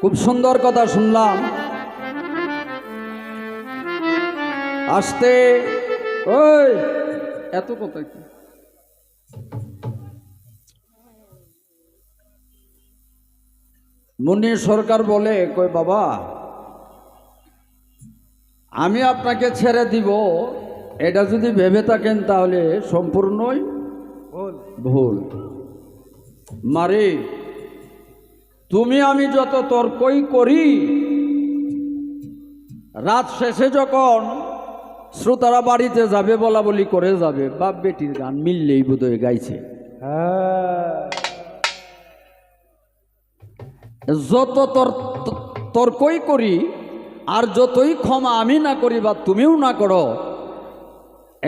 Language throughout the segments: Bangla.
খুব সুন্দর কথা শুনলাম। আসতে, ওই, এত কথা কি? মুন্নি সরকার বলে, কই বাবা, আমি আপনাকে ছেড়ে দিব, এটা যদি ভেবে থাকেন তাহলে সম্পূর্ণই ভুল। মারে তুমি আমি যত তর্কই করি, রাত শেষে যখন শ্রোতারা বাড়িতে যাবে, বলা বলি করে যাবে, বাপ বেটির গান মিললেই বোধহয় গাইছে। যত তর্কই করি, আর যতই ক্ষমা আমি না করি বা তুমিও না করো,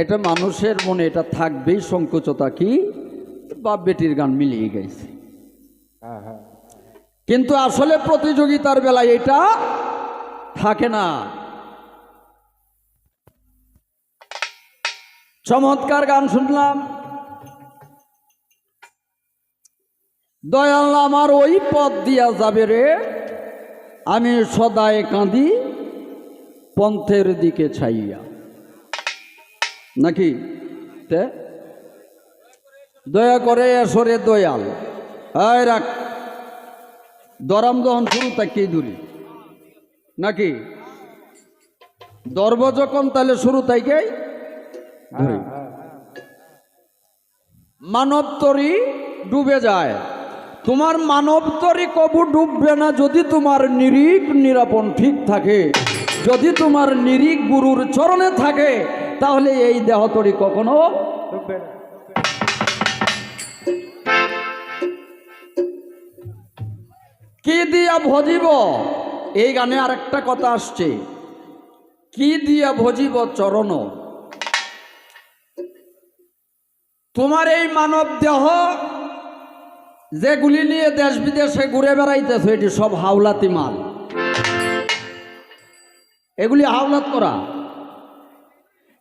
এটা মানুষের মনে এটা থাকবেই, সংকোচতা কি? বাপ বেটির গান মিলিয়ে গেছে কিন্তু আসলে প্রতিযোগিতার বেলায় এটা থাকে না। চমৎকার গান শুনলাম। দয়াল আমার ওই পথ দিয়া যাবে রে। আমি সদায় কাঁদি পন্থের দিকে ছাইয়া। নাকি? তে? দয়া করে এসরে দয়াল। আয় রাখ। দরাম দহন শুরু তাকেই দূরি? নাকি? দর্ব যখন তাহলে শুরু তাইকেই ধরি মানব তরি ডুবে যায়। তোমার মানব তরি কবু ডুববে না যদি তোমার নিরিক নিরাপন ঠিক থাকে। যদি তোমার নিরিক গুরুর চরণে থাকে, তাহলে এই দেহতরি কখনো তরি কখনো কি দিয়া ভজিব? এই গানে আরেকটা কথা আসছে। কি দিয়া ভজিব চরণ? তোমার এই মানব দেহ যেগুলি নিয়ে দেশ বিদেশে ঘুরে বেড়াইতেছ, এটি সব হাওলাতি মাল। এগুলি হাওলাত করা।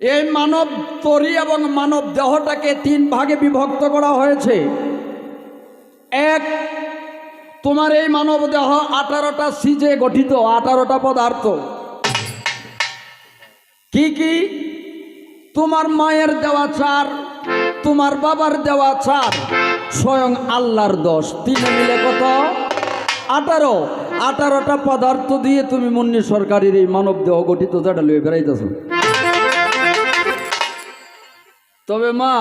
এই মানব তরি এবং মানব দেহটাকে তিন ভাগে বিভক্ত করা হয়েছে। এক তোমার এই মানব দেহ আঠারোটা সিজে গঠিত, আঠারোটা পদার্থ। কি কি? তোমার মায়ের দেওয়া চার, তোমার বাবার দেওয়া চার, স্বয়ং আল্লাহর দশ। তিনে মিলে কত? আঠারো। আঠারোটা পদার্থ দিয়ে তুমি মুন্নি সরকারের এই মানব দেহ গঠিত, যেটা লয়ে বেড়াইতেছ। তবে মা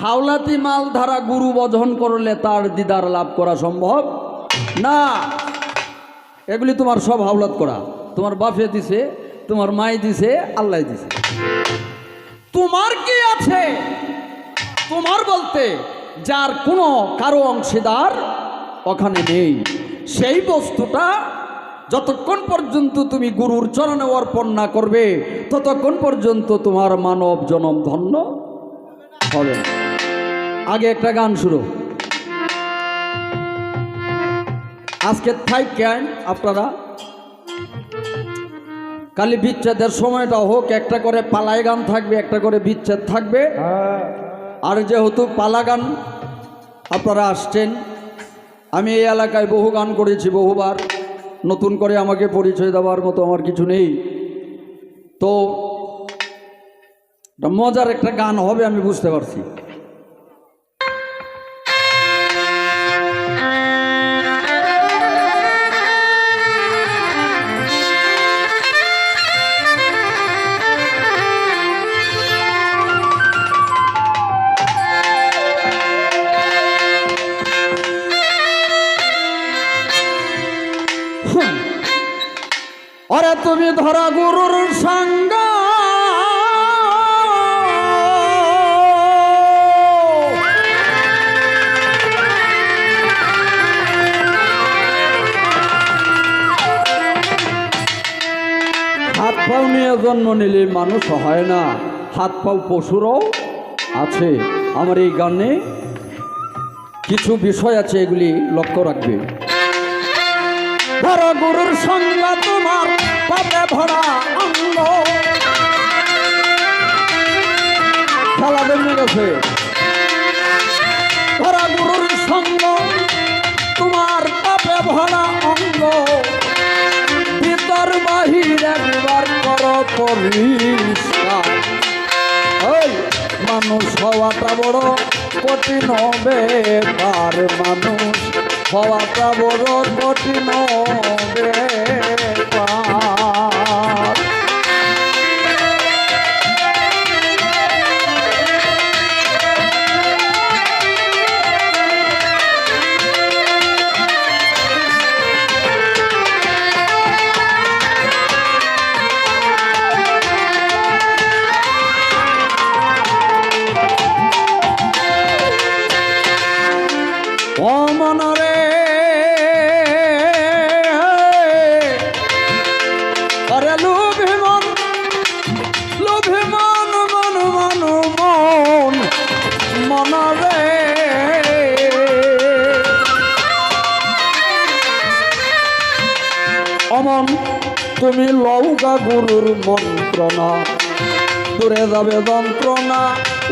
হাওলাতি মাল ধারা গুরু বধন করলে তার দিদার লাভ করা সম্ভব? না। এগুলি তোমার সব হাওলাত করা। তোমার বাপে দিছে, তোমার মাই দিছে, আল্লাহ দিছে। তোমার কি আছে? তোমার বলতে যার কোনো কারও অংশীদার ওখানে নেই। সেই বস্তুটা যতক্ষণ পর্যন্ত তুমি গুরুর চরণে অর্পণ না করবে, ততক্ষণ পর্যন্ত তোমার মানব জনম ধন্য। হবে। আগে একটা গান শুরু আজকে থাই ক্যান আপনারা? কালি বিচ্ছেদের সময়টা হোক একটা করে পালাই গান থাকবে একটা করে বিচ্ছেদ থাকবে। আর যেহেতু পালা গান আপনারা আসছেন আমি এই এলাকায় বহু গান করেছি বহুবার। নতুন করে আমাকে পরিচয় দেওয়ার মতো আমার কিছু নেই। তো একটা মজার একটা গান হবে আমি বুঝতে পারছি। তুমি ধরা গুরুর সঙ্গ জন্ম নিলে মানুষ হয় না। হাত পাও পশুরও আছে। আমার এই গানে কিছু বিষয় আছে, এগুলি লক্ষ্য রাখবে। ধরো গুরুর সঙ্গ তোমার ভরা অঙ্গ খেলা বেরিয়ে গেছে। ধরা গুরুর সঙ্গ বাহির একবার কর পরিষ্কার। মানুষ হওয়াটা বড় কঠিন হবে, তার মানুষ হওয়াটা বড় কঠিন হবে। তুমি লৌকা গুরুর মন্ত্রণা। দূরে যাবে যন্ত্রণা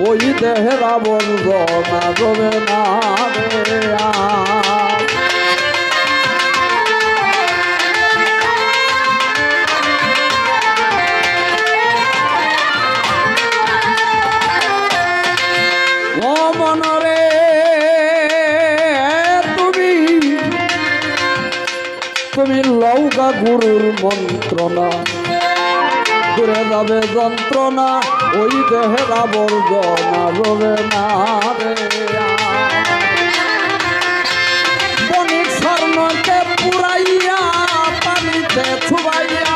ওই দেহের আবর্জনা যাবে না লৌকা গুরুর মন্ত্রণা দূরে যাবে যন্ত্রণা, ওই দেহের আবর্জনা রবে না রে। বণিক পুরাইয়া, পানিতে ছুবাইয়া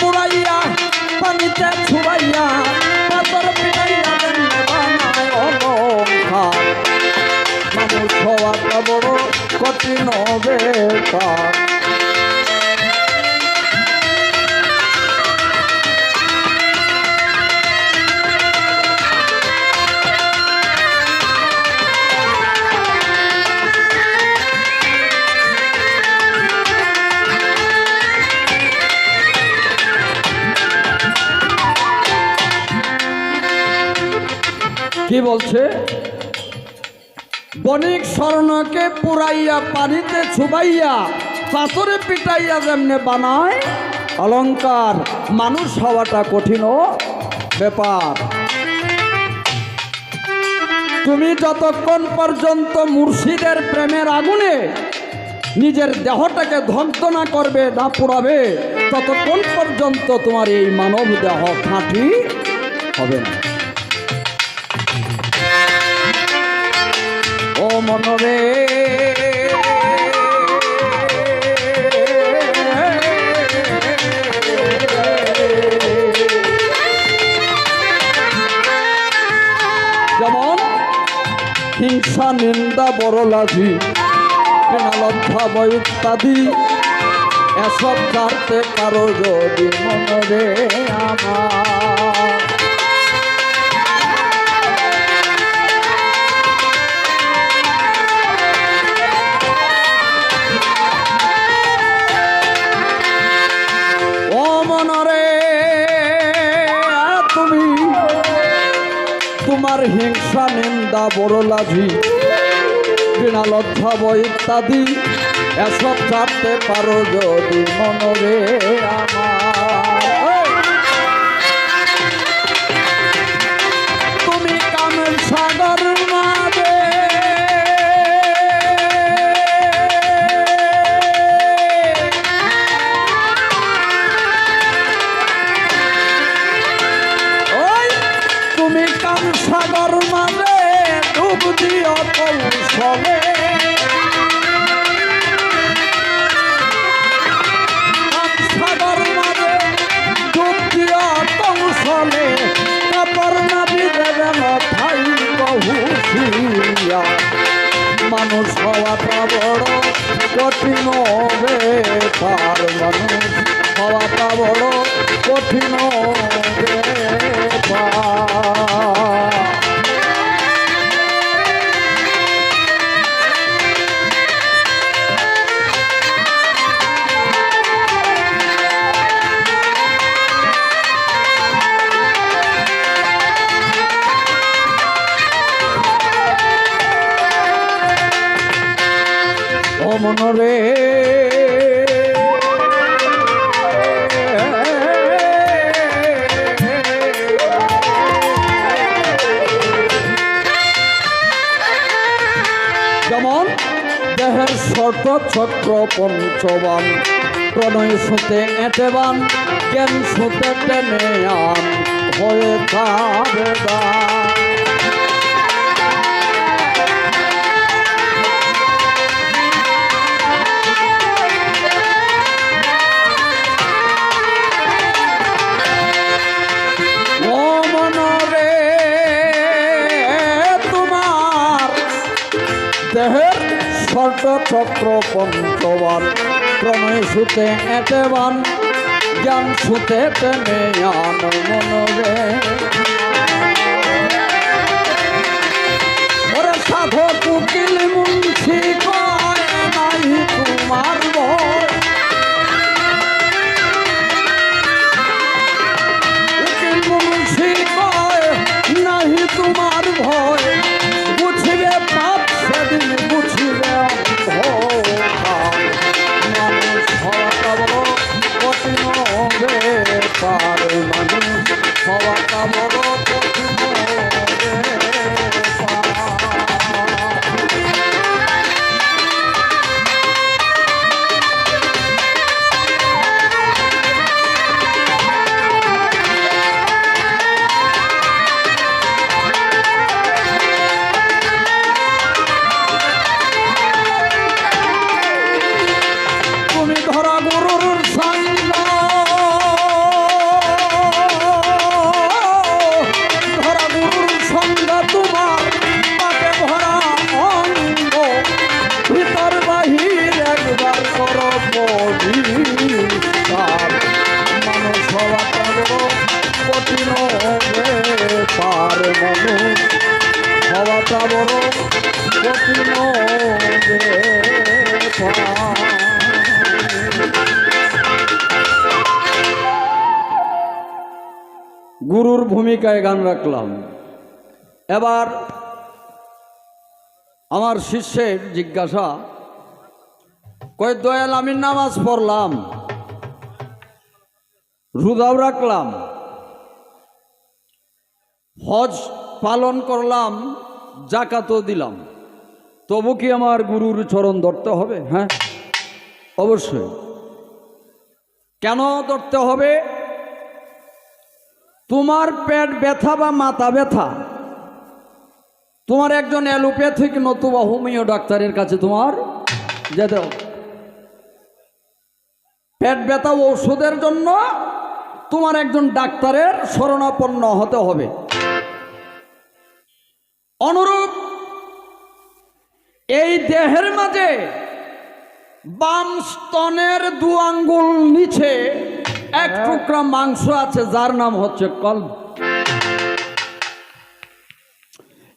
পুরাইয়া, পানিতে ছুবাইয়া ব্যাপার কি বলছে? বণিক স্বর্ণকে পুরাইয়া পানিতে ছুবাইয়া পাথরে পিটাইয়া যেমনে বানায়, অলংকার মানুষ হওয়াটা কঠিন ব্যাপার। তুমি যতক্ষণ পর্যন্ত মুর্শিদের প্রেমের আগুনে নিজের দেহটাকে ধ্বংস না করবে, না পোড়াবে, ততক্ষণ পর্যন্ত তোমার এই মানব দেহ খাঁটি হবে না। ও মনরে হিংসা নিন্দা বড় লাভি লজ্জা বয় ইত্যাদি এসব কাটতে পারো যদি তুমি, তোমার হিংসা নিন্দা বড় লাভি বিনা লজ্জা বই ইত্যাদি। এসব ছাড়তে পারো যদি মনরে আমার। কঠিন ব্যাপার মানুষ হওয়াটা বড় কঠিন চক্র পঞ্চবান প্রণয় সুতে এঁটেবান কেন সুতে টেনে আন হয়ে তার দান। চক্র পঞ্চবান প্রণয় সুতে এতেবান জ্ঞান সুতে টেনে আন ভূমিকায় গান রাখলাম। এবার আমার শিষ্যের জিজ্ঞাসা কয় দয়াল, আমি নামাজ পড়লাম রুদাও রাখলাম, হজ পালন করলাম, জাকাতও দিলাম। তবু কি আমার গুরুর চরণ ধরতে হবে? হ্যাঁ অবশ্যই। কেন ধরতে হবে? তোমার পেট ব্যথা বা মাথা ব্যথা? তোমার একজন অ্যালোপ্যাথিক নতুবা হোমিও ডাক্তারের কাছে তোমার যেতে পেট ব্যথা ওষুধের জন্য তোমার একজন ডাক্তারের শরণাপন্ন হতে হবে। অনুরূপ, এই দেহের মাঝে বাম স্তনের দু আঙ্গুল নিচে এক টুকরা মাংস আছে, যার নাম হচ্ছে কল্ব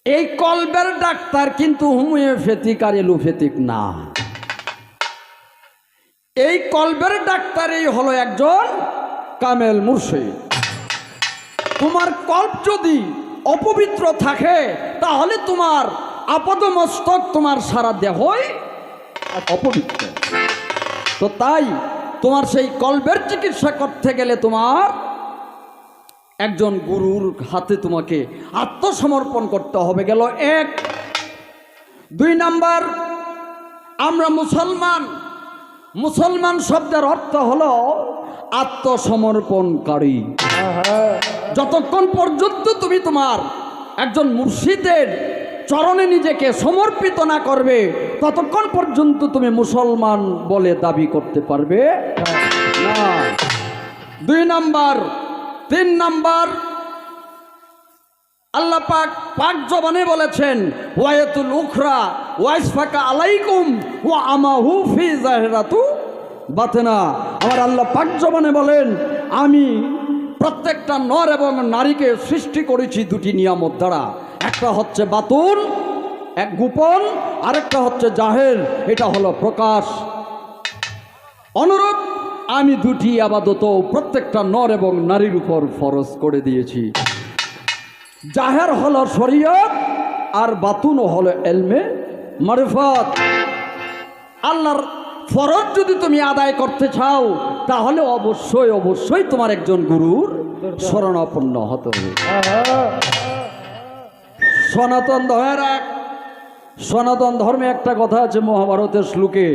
এই কলবের ডাক্তার কিন্তু হোমিওপ্যাথিক আর এলোপ্যাথিক না। এই কল্বের ডাক্তারই হলো একজন কামেল মুর্শিদ। তোমার কল্প যদি অপবিত্র থাকে, তাহলে তোমার আপাদমস্তক তোমার সারা দেহই অপবিত্র। তো তাই তোমার সেই কল্পের চিকিৎসা করতে গেলে তোমার একজন গুরুর হাতে তোমাকে আত্মসমর্পণ করতে হবে। গেল এক। দুই নাম্বার, আমরা মুসলমান। মুসলমান শব্দের অর্থ হলো আত্মসমর্পণকারী। যতক্ষণ পর্যন্ত তুমি তোমার একজন মুর্শিদের চরণে নিজেকে সমর্পিত না করবে, ততক্ষণ পর্যন্ত তুমি মুসলমান বলে দাবি করতে পারবে। না। দুই নাম্বার, তিন নাম্বার, আল্লাহ পাক পাক জবানে বলেছেন ওয়ায়াতুল উখরা ওয়াইসফাকা আলাইকুম ওয়া আমাহু ফি জাহিরাতু বাতেনা। আমার আল্লাহ পাক জবানে বলেন, আমি প্রত্যেকটা নর এবং নারীকে সৃষ্টি করেছি দুটি নিয়ামত দ্বারা। একটা হচ্ছে বাতুন এক গোপন আরেকটা হচ্ছে জাহের এটা হলো প্রকাশ। অনুরূপ আমি দুটি আবাদত প্রত্যেকটা নর এবং নারীর উপর ফরজ করে দিয়েছি। জাহের হলো শরীয়ত আর বাতুন হলো এলমে মারিফত। আল্লাহর ফরজ যদি তুমি আদায় করতে চাও তাহলে অবশ্যই অবশ্যই তোমার একজন গুরুর শরণাপন্ন হতে হবে। সনাতন ধর্মের এক, সনাতন ধর্মে একটা কথা আছে মহাভারতের শ্লোকে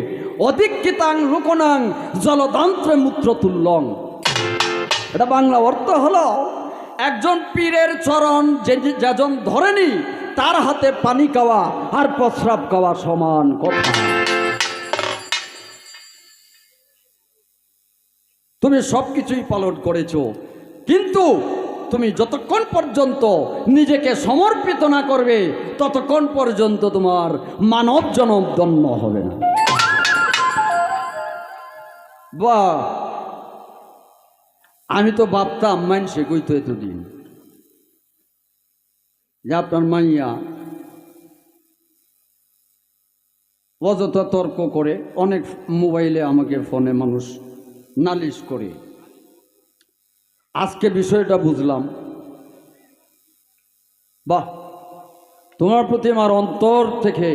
অধিক্ষিতাং লোকনাং জলতন্ত্রে মূত্র তুল্যং এটা বাংলা অর্থ হলো, একজন পীরের চরণ যে যেজন ধরেনি, তার হাতে পানি খাওয়া আর প্রস্রাব খাওয়া সমান কথা। তুমি সব কিছুই পালন করেছ, কিন্তু তুমি যতক্ষণ পর্যন্ত নিজেকে সমর্পিত না করবে, ততক্ষণ পর্যন্ত তোমার মানব জনম দন্য হবে না। বা আমি তো ভাবতাম মানসে কইতো এতদিন। যে আপনার মাইয়া অযথা তর্ক করে, অনেক মোবাইলে আমাকে ফোনে মানুষ নালিশ করে। আজকে বিষয়টা বুঝলাম। বাহ তোমার প্রতি আমার অন্তর থেকে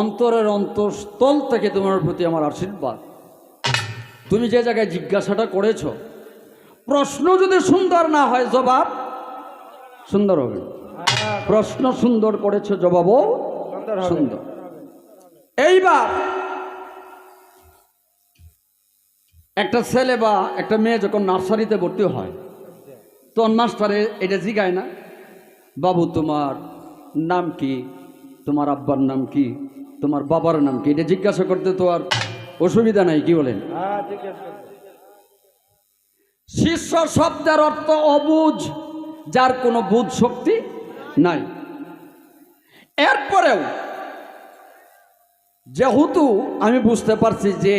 অন্তরের অন্তঃস্থল থেকে তোমার প্রতি আমার আশীর্বাদ। তুমি যে জায়গায় জিজ্ঞাসাটা করেছ প্রশ্ন যদি সুন্দর না হয় জবাব সুন্দর হবে। প্রশ্ন সুন্দর করেছ জবাবও সুন্দর এইবার একটা ছেলে বা একটা মেয়ে যখন নার্সারিতে ভর্তি হয় তখন মাস্টারে এটা জিগায় না বাবু তোমার নাম কি? তোমার আব্বার নাম কি? তোমার বাবার নাম কি? এটা জিজ্ঞাসা করতে তো আর অসুবিধা নাই কি বলেন? শিষ্য শব্দের অর্থ অবুঝ যার কোনো বুধ শক্তি নাই। এরপরেও যেহেতু আমি বুঝতে পারছি যে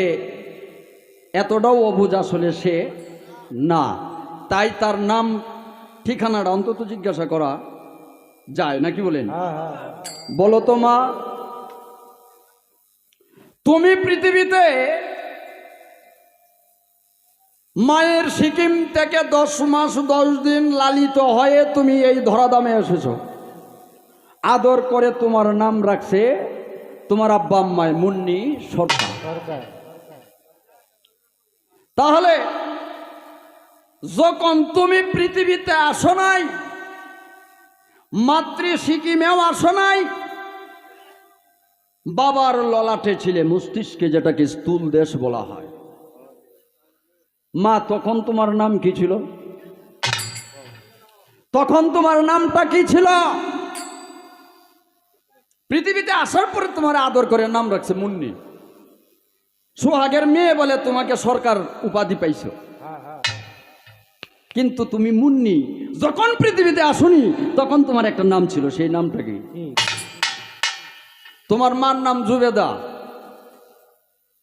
এতটাও অবুঝ আসলে সে না। তাই তার নাম ঠিকানাটা অন্তত জিজ্ঞাসা করা যায় নাকি বলেন? বলো তো মা তুমি পৃথিবীতে মায়ের সিকিম থেকে দশ মাস দশ দিন লালিত হয়ে তুমি এই ধরাদামে এসেছ। আদর করে তোমার নাম রাখছে তোমার আব্বা আম্মায় মুন্নি সরকার তাহলে, যখন তুমি পৃথিবীতে আসো নাই, মাতৃ সিকিমেও আসো নাই, বাবার ললাটে ছিলে মস্তিষ্কে যেটাকে স্থূল দেশ বলা হয়। মা, তখন তোমার নাম কি ছিল? তখন তোমার নামটা কি ছিল? পৃথিবীতে আসার পরে তোমার আদর করে নাম রাখছে মুন্নি। সোহাগের মেয়ে বলে তোমাকে সরকার উপাধি পাইছো। কিন্তু তুমি মুন্নি, যখন পৃথিবীতে আসনি, তখন তোমার একটা নাম ছিল, সেই নামটা কি? তোমার মার নাম জুবেদা।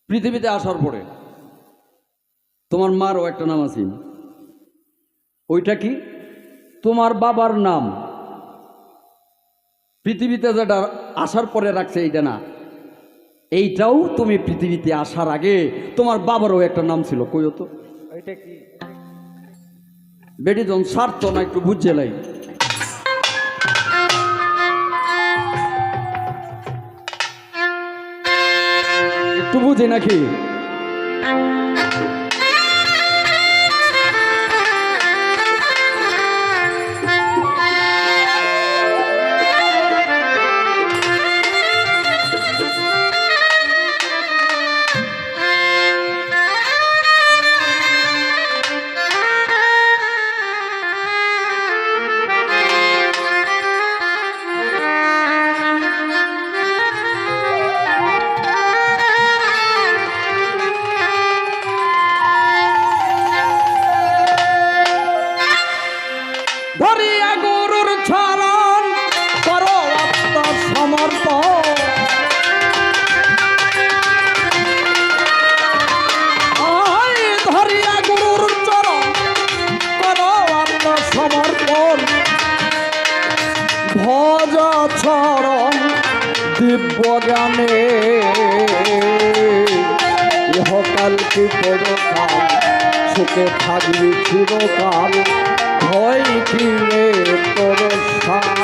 পৃথিবীতে আসার পরে তোমার মারও একটা নাম আছে। ওইটা কি? তোমার বাবার নাম। পৃথিবীতে যেটা আসার পরে রাখছে, এইটা না। এইটাও তুমি পৃথিবীতে আসার আগে তোমার বাবারও একটা নাম ছিল কইও তো। বেটি যখন স্বার্থ না একটু বুঝছে লাই। একটু বুঝে নাকি? কি পরকাল সুখে থাকবি চিরকাল। ভয় কিনে তোর সামনে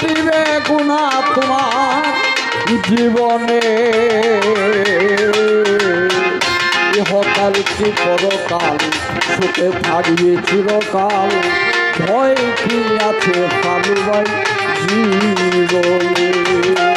কাটিবে গুণা তোমার জীবনে। ইহকাল কি পরকাল, সুখে থাকবে চিরকাল। ভয় কি আছে ভাই জীবনে?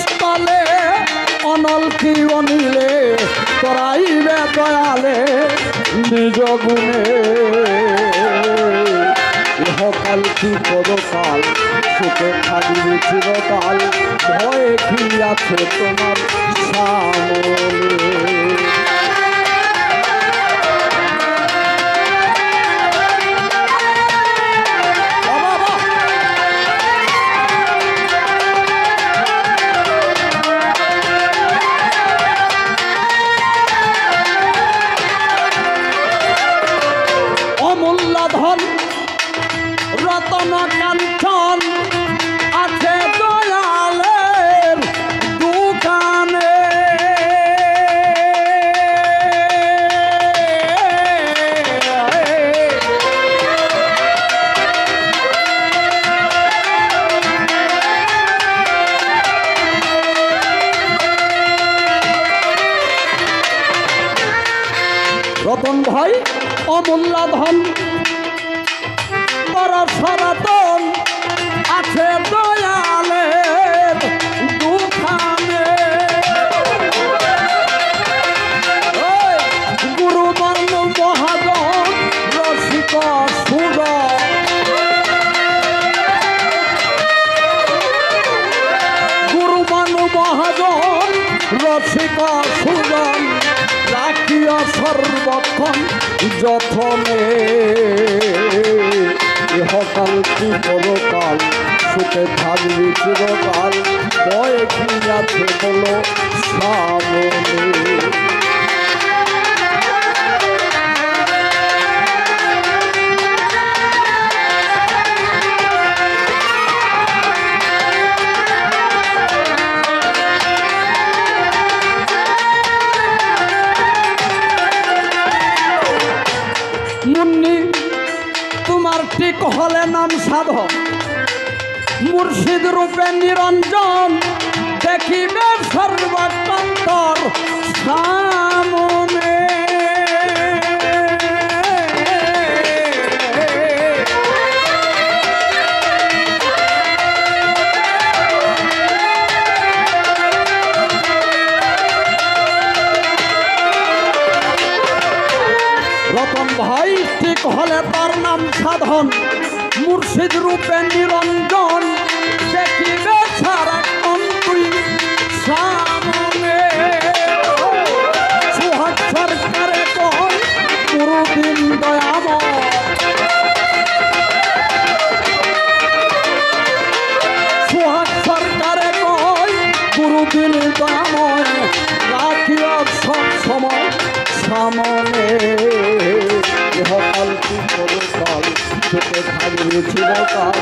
স্থলে অনল কি অনিলে তরাইবে দয়ালে, নিজ গুণে। ইহকাল কি পদকাল, সুখে থাকবি চিরকাল, ভয়ে কি আছে তোমার সামনে। থাকবি চিরকাল। ভয় কি আছে বলো সামনে ভাই ঠিক হলে তার নাম সাধন। মুর্শিদ রূপে নিরঞ্জন থাকবে চিরকাল ভয়